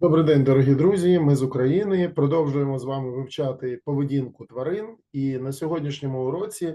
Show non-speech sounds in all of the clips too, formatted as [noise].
Добрий день, дорогі друзі. Ми з України продовжуємо з вами вивчати поведінку тварин. І на сьогоднішньому уроці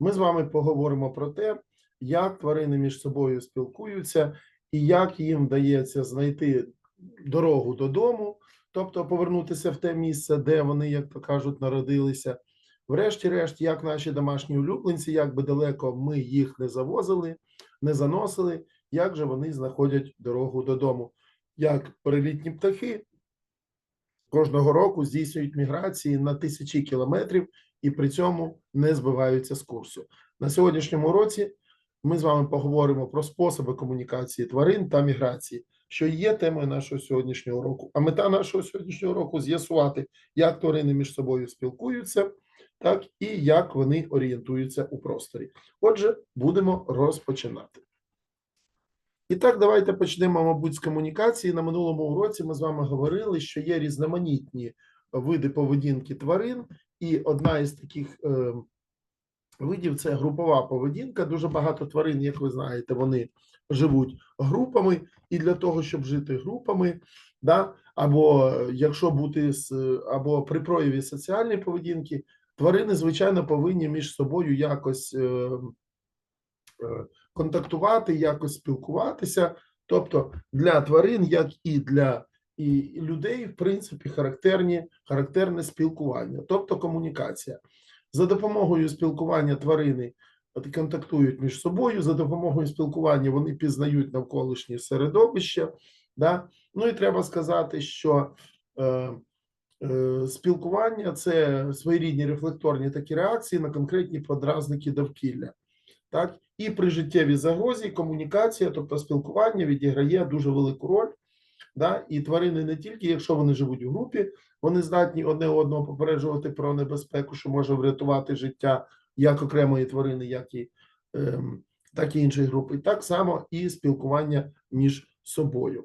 ми з вами поговоримо про те, як тварини між собою спілкуються і як їм вдається знайти дорогу додому, тобто повернутися в те місце, де вони, як то кажуть, народилися. Врешті-решт, як наші домашні улюбленці, як би далеко ми їх не завозили, не заносили, як же вони знаходять дорогу додому як перелітні птахи кожного року здійснюють міграції на тисячі кілометрів і при цьому не збиваються з курсу. На сьогоднішньому році ми з вами поговоримо про способи комунікації тварин та міграції, що є темою нашого сьогоднішнього року. А мета нашого сьогоднішнього року з'ясувати, як тварини між собою спілкуються, так і як вони орієнтуються у просторі. Отже, будемо розпочинати. І так, давайте почнемо, мабуть, з комунікації. На минулому уроці ми з вами говорили, що є різноманітні види поведінки тварин, і одна із таких е, видів це групова поведінка. Дуже багато тварин, як ви знаєте, вони живуть групами, і для того, щоб жити групами, да, або якщо бути з або при прояві соціальної поведінки, тварини, звичайно, повинні між собою якось. Е, е, контактувати, якось спілкуватися. Тобто для тварин, як і для і людей, в принципі, характерні, характерне спілкування, тобто комунікація. За допомогою спілкування тварини контактують між собою, за допомогою спілкування вони пізнають навколишнє середовище. Да? Ну і треба сказати, що е, е, спілкування це своєрідні рефлекторні такі реакції на конкретні подразники довкілля. Так і при життєвій загрозі комунікація, тобто спілкування, відіграє дуже велику роль. Да? І тварини не тільки, якщо вони живуть у групі, вони здатні одне одного попереджувати про небезпеку, що може врятувати життя як окремої тварини, як і ем, так і іншої групи. Так само і спілкування між собою.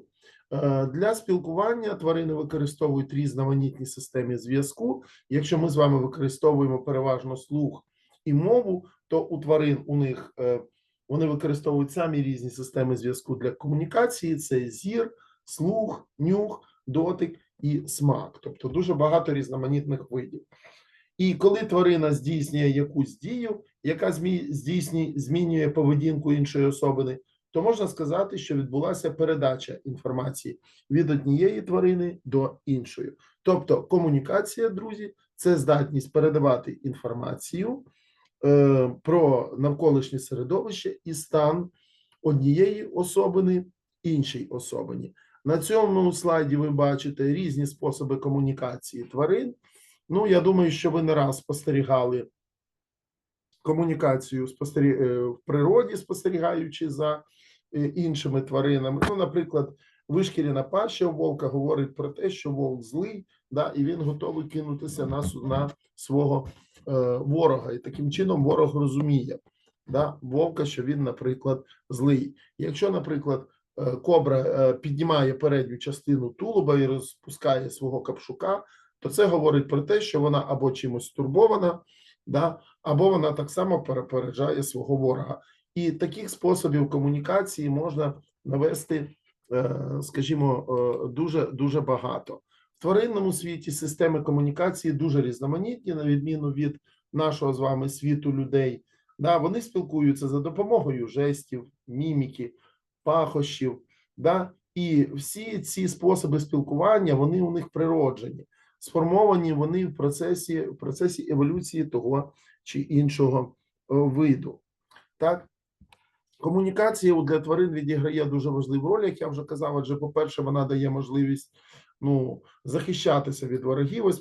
Е, для спілкування тварини використовують різноманітні системи зв'язку. Якщо ми з вами використовуємо переважно слух і мову, то у тварин у них е, вони використовують самі різні системи зв'язку для комунікації: це зір, слух, нюх, дотик і смак, тобто дуже багато різноманітних видів. І коли тварина здійснює якусь дію, яка здійснює, змінює поведінку іншої особини, то можна сказати, що відбулася передача інформації від однієї тварини до іншої. Тобто комунікація, друзі, це здатність передавати інформацію про навколишнє середовище і стан однієї особини іншій особині. На цьому слайді ви бачите різні способи комунікації тварин. Ну, я думаю, що ви не раз спостерігали комунікацію е, в природі, спостерігаючи за е, іншими тваринами. Ну, наприклад, вишкірена паща вовка говорить про те, що вовк злий, да, і він готовий кинутися на, на свого Е, ворога, і таким чином ворог розуміє да, вовка, що він, наприклад, злий. Якщо, наприклад, е, кобра е, піднімає передню частину тулуба і розпускає свого капшука, то це говорить про те, що вона або чимось стурбована, да, або вона так само перепереджає свого ворога. І таких способів комунікації можна навести, скажімо, дуже дуже багато тваринному світі системи комунікації дуже різноманітні, на відміну від нашого з вами світу людей. Да, Вони спілкуються за допомогою жестів, міміки, пахощів. Да, І всі ці способи спілкування вони у них природжені, сформовані вони в процесі в процесі еволюції того чи іншого виду. Так, Комунікація для тварин відіграє дуже важливу роль, як я вже казав, адже, по-перше, вона дає можливість ну, захищатися від ворогів. Ось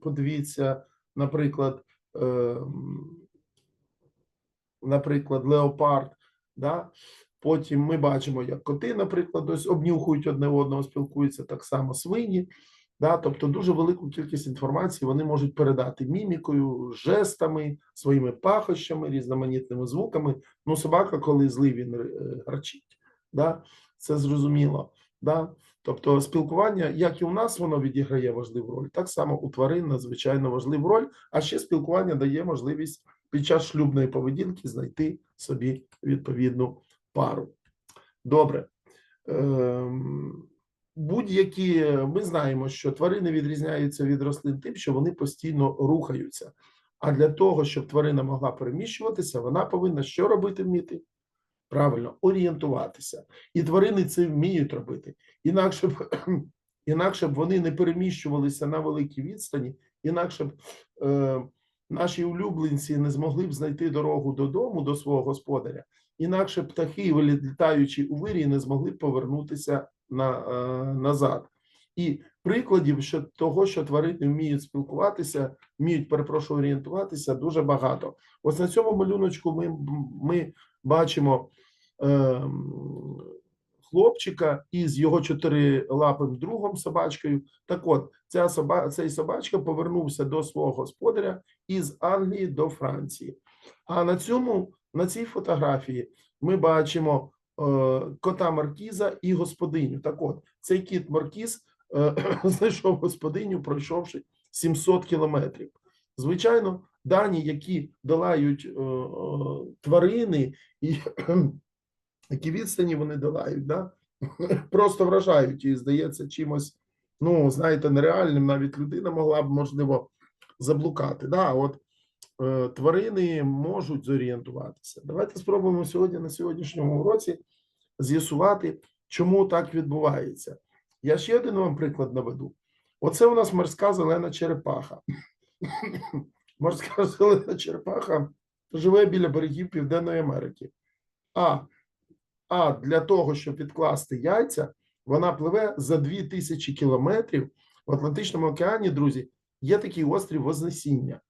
подивіться, наприклад, е, наприклад, леопард. Да? Потім ми бачимо, як коти, наприклад, ось обнюхують одне одного, спілкуються так само свині. Да, тобто дуже велику кількість інформації вони можуть передати мімікою, жестами, своїми пахощами, різноманітними звуками. Ну, собака, коли злий, він е, гарчить. Да, Це зрозуміло. Да? Тобто спілкування, як і у нас, воно відіграє важливу роль, так само у тварин надзвичайно важливу роль, а ще спілкування дає можливість під час шлюбної поведінки знайти собі відповідну пару. Добре. Ем, будь-які ми знаємо, що тварини відрізняються від рослин тим, що вони постійно рухаються. А для того, щоб тварина могла переміщуватися, вона повинна що робити вміти? Правильно, орієнтуватися. І тварини це вміють робити. Інакше б, [clears throat] інакше б вони не переміщувалися на великій відстані, інакше б е, наші улюбленці не змогли б знайти дорогу додому до свого господаря, інакше птахи, літаючи у вирі, не змогли б повернутися на, е, назад. І прикладів що того, що тварини вміють спілкуватися, вміють, перепрошую, орієнтуватися, дуже багато. Ось на цьому малюночку ми, ми бачимо е, хлопчика із його чотирилапим другом собачкою. Так от, ця соба, цей собачка повернувся до свого господаря із Англії до Франції. А на цьому, на цій фотографії ми бачимо е, кота Маркіза і господиню. Так от, цей кіт Маркіз [clears throat] знайшов господиню, пройшовши 700 кілометрів. Звичайно, дані, які долають е, е, тварини, і [clears throat] які відстані вони долають, да? [clears throat] просто вражають і здається чимось, ну, знаєте, нереальним. Навіть людина могла б, можливо, заблукати. Да? От е, тварини можуть зорієнтуватися. Давайте спробуємо сьогодні на сьогоднішньому уроці з'ясувати, чому так відбувається. Я ще один вам приклад наведу. Оце у нас морська зелена черепаха. [laughs] Морська зелена черепаха живе біля берегів Південної Америки. А, а для того, щоб відкласти яйця, вона пливе за 2000 кілометрів в Атлантичному океані, друзі, є такий острів Вознесіння.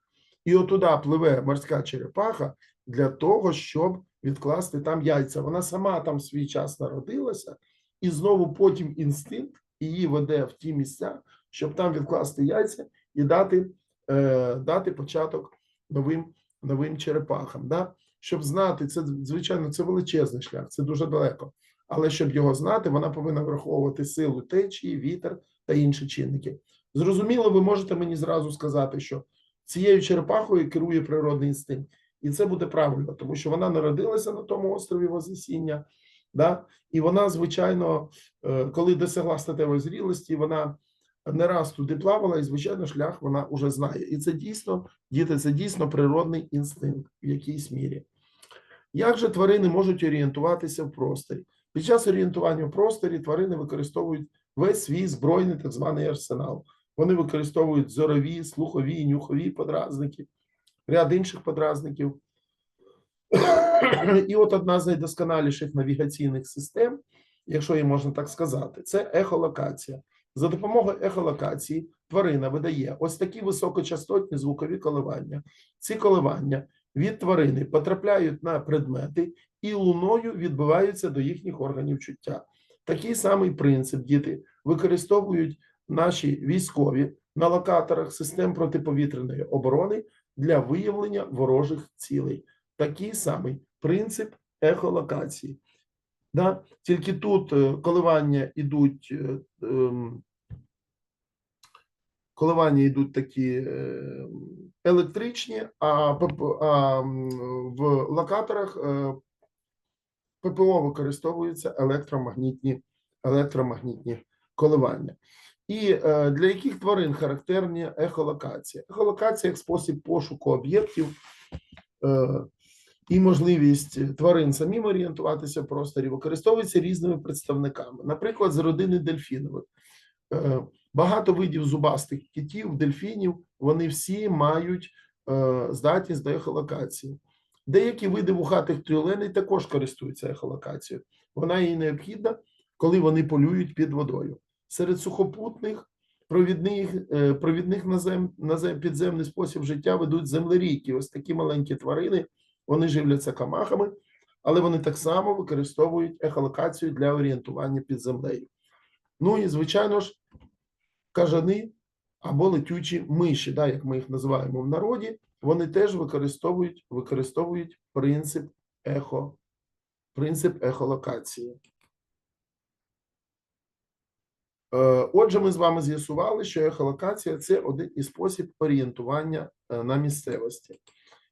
І отуда пливе морська черепаха для того, щоб відкласти там яйця. Вона сама там в свій час народилася, і знову потім інстинкт її веде в ті місця, щоб там відкласти яйця і дати, е, дати початок новим, новим черепахам. Да? Щоб знати, це звичайно це величезний шлях, це дуже далеко. Але щоб його знати, вона повинна враховувати силу течії, вітер та інші чинники. Зрозуміло, ви можете мені зразу сказати, що цією черепахою керує природний інстинкт, і це буде правильно, тому що вона народилася на тому острові Вознесіння, да? і вона, звичайно, е, коли досягла статевої зрілості, вона не раз туди плавала, і звичайно, шлях вона вже знає. І це дійсно, діти, це дійсно природний інстинкт в якійсь мірі. Як же тварини можуть орієнтуватися в просторі? Під час орієнтування в просторі тварини використовують весь свій збройний так званий арсенал. Вони використовують зорові, слухові, нюхові подразники, ряд інших подразників. І от одна з найдосконаліших навігаційних систем, якщо її можна так сказати, це ехолокація. За допомогою ехолокації тварина видає ось такі високочастотні звукові коливання. Ці коливання від тварини потрапляють на предмети і луною відбиваються до їхніх органів чуття. Такий самий принцип діти використовують наші військові на локаторах систем протиповітряної оборони для виявлення ворожих цілей. Такий самий принцип ехолокації. Да? Тільки тут е, коливання йдуть е, ем, коливання йдуть такі е, електричні, а, в локаторах ППО використовуються електромагнітні, електромагнітні коливання. І для яких тварин характерні ехолокація? Ехолокація як спосіб пошуку об'єктів і можливість тварин самим орієнтуватися в просторі використовується різними представниками. Наприклад, з родини дельфінових. Е, Багато видів зубастих китів, дельфінів, вони всі мають е, здатність до ехолокації. Деякі види вухатих тюленей також користуються ехолокацією. Вона їй необхідна, коли вони полюють під водою. Серед сухопутних провідних, е, провідних назем, назем, підземний спосіб життя ведуть землерійки. Ось такі маленькі тварини, вони живляться камахами, але вони так само використовують ехолокацію для орієнтування під землею. Ну і, звичайно ж, кажани або летючі миші, да, як ми їх називаємо в народі, вони теж використовують, використовують принцип ехо, принцип ехолокації. Е, Отже, ми з вами з'ясували, що ехолокація це один із спосіб орієнтування е, на місцевості.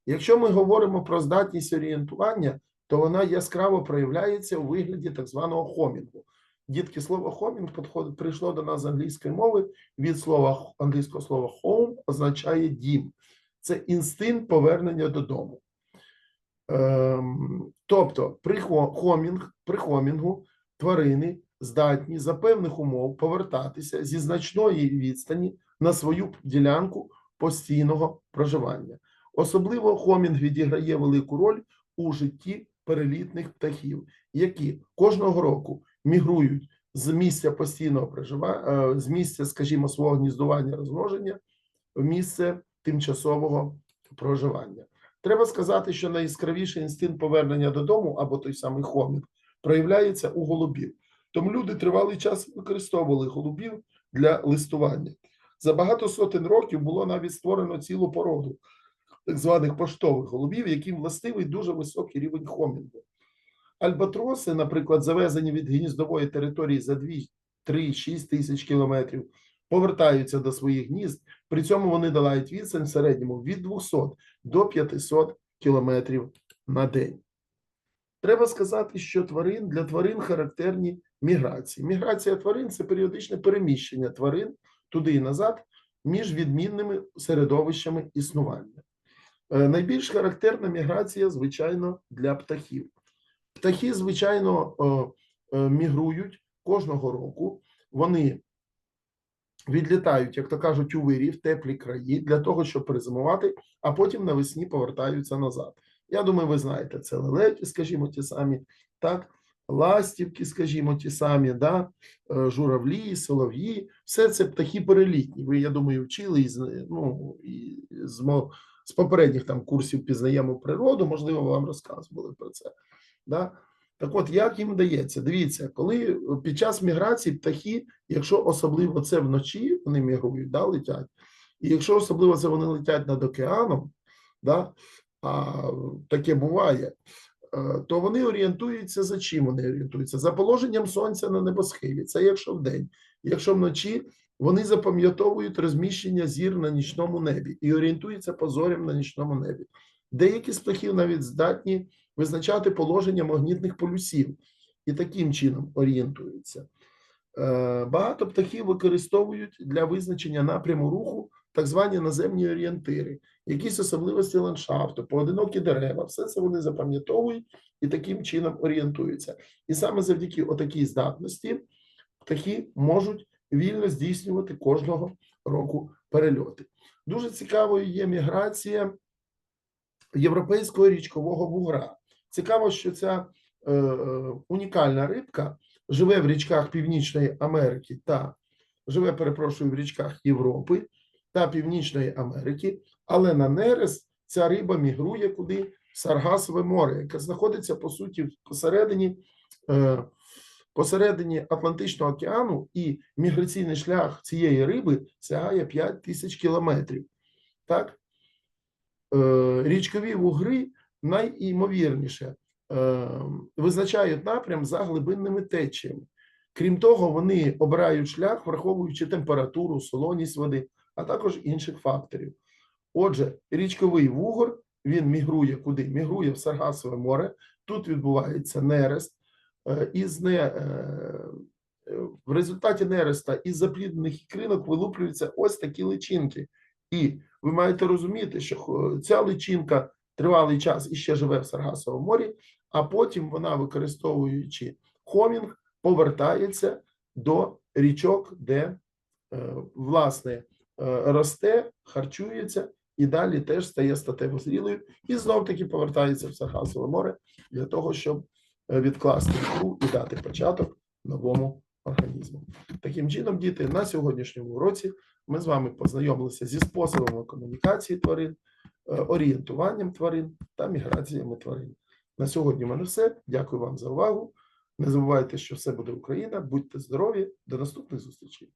Якщо ми говоримо про здатність орієнтування, то вона яскраво проявляється у вигляді так званого хомінгу. Дітки, слово хомінг прийшло до нас з англійської мови від слова англійського слова home означає дім. Це інстинкт повернення додому. Ем, тобто, при хомінг, при хомінгу тварини здатні за певних умов повертатися зі значної відстані на свою ділянку постійного проживання. Особливо хомінг відіграє велику роль у житті перелітних птахів, які кожного року мігрують з місця постійного проживання, з місця, скажімо, свого гніздування розмноження в місце тимчасового проживання. Треба сказати, що найяскравіший інстинкт повернення додому або той самий хомінг проявляється у голубів. Тому люди тривалий час використовували голубів для листування. За багато сотень років було навіть створено цілу породу так званих поштових голубів, яким властивий дуже високий рівень хомінгу. Альбатроси, наприклад, завезені від гніздової території за 2, 3, 6 тисяч кілометрів, повертаються до своїх гнізд. При цьому вони долають відстань в середньому від 200 до 500 кілометрів на день. Треба сказати, що тварин для тварин характерні міграції. Міграція тварин це періодичне переміщення тварин туди і назад між відмінними середовищами існування. Е, Найбільш характерна міграція, звичайно, для птахів. Птахи, звичайно, е, е, мігрують кожного року. Вони відлітають, як то кажуть, у вирі в теплі краї для того, щоб перезимувати, а потім навесні повертаються назад. Я думаю, ви знаєте, це лелеки, скажімо, ті самі, так, ластівки, скажімо, ті самі, да, е, журавлі, солов'ї, все це птахи перелітні. Ви, я думаю, вчили із, ну, і з, попередніх там курсів пізнаємо природу, можливо, вам розказували про це. Да? Так от, як їм вдається? Дивіться, коли під час міграції птахи, якщо особливо це вночі, вони мігрують, да, летять, і якщо особливо це вони летять над океаном, да, а таке буває, то вони орієнтуються за чим вони орієнтуються? За положенням сонця на небосхилі. Це якщо вдень. Якщо вночі вони запам'ятовують розміщення зір на нічному небі і орієнтуються по зорям на нічному небі. Деякі з птахів навіть здатні визначати положення магнітних полюсів і таким чином орієнтуються. Е, Багато птахів використовують для визначення напряму руху так звані наземні орієнтири, якісь особливості ландшафту, поодинокі дерева, все це вони запам'ятовують і таким чином орієнтуються. І саме завдяки отакій здатності птахи можуть вільно здійснювати кожного року перельоти. Дуже цікавою є міграція європейського річкового вугра. Цікаво, що ця е, е, унікальна рибка живе в річках Північної Америки та живе, перепрошую, в річках Європи та Північної Америки, але на нерест ця риба мігрує куди в Саргасове море, яке знаходиться по суті посередині, е, посередині Атлантичного океану, і міграційний шлях цієї риби сягає 5 тисяч кілометрів. Так? Е, річкові вугри найімовірніше е, визначають напрям за глибинними течіями. Крім того, вони обирають шлях, враховуючи температуру, солоність води, а також інших факторів. Отже, річковий вугор він мігрує куди? Мігрує в Саргасове море. Тут відбувається нерест. Е, Із не, е, е, в результаті нереста із запліднених ікринок вилуплюються ось такі личинки. І ви маєте розуміти, що ця личинка тривалий час іще живе в Саргасовому морі, а потім вона, використовуючи хомінг, повертається до річок, де е, власне е, росте, харчується і далі теж стає статево зрілою, і знов таки повертається в Саргасове море для того, щоб е, відкласти ікру і дати початок новому організму. Таким чином, діти, на сьогоднішньому уроці ми з вами познайомилися зі способами комунікації тварин, е, орієнтуванням тварин та міграціями тварин. На сьогодні в мене все. Дякую вам за увагу. Не забувайте, що все буде Україна. Будьте здорові. До наступних зустрічей.